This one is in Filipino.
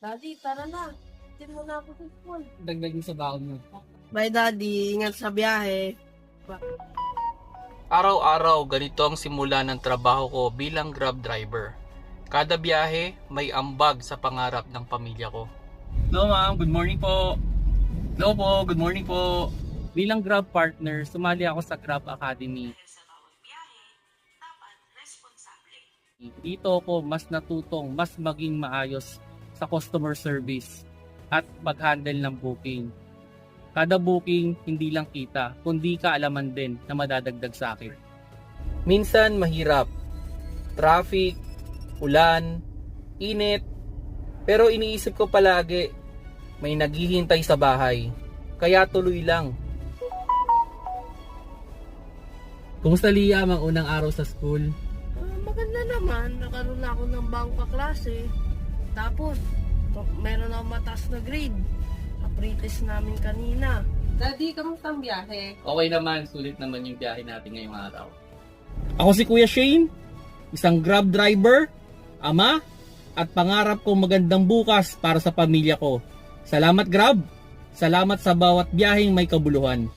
Daddy, tara na. Tin mo na ako sa school. Dagdag mo sa baon mo. Bye, Daddy. Ingat sa biyahe. Araw-araw ganito ang simula ng trabaho ko bilang Grab driver. Kada biyahe, may ambag sa pangarap ng pamilya ko. Hello ma'am, good morning po. Hello po, good morning po. Bilang Grab partner, sumali ako sa Grab Academy. Dito ako mas natutong mas maging maayos sa customer service at pag-handle ng booking. Kada booking, hindi lang kita, kundi kaalaman din na madadagdag sa akin. Minsan mahirap. Traffic, ulan, init. Pero iniisip ko palagi, may naghihintay sa bahay. Kaya tuloy lang. Kumusta Liam ang unang araw sa school? Ah, maganda naman. Nakaroon na ako ng bagong kaklase. Tapos, meron ako mataas na grade. Apprentice namin kanina. Daddy, kamusta ang biyahe? Okay naman, sulit naman yung biyahe natin ngayong araw. Ako si Kuya Shane, isang Grab driver, ama, at pangarap kong magandang bukas para sa pamilya ko. Salamat Grab! Salamat sa bawat biyaheng may kabuluhan.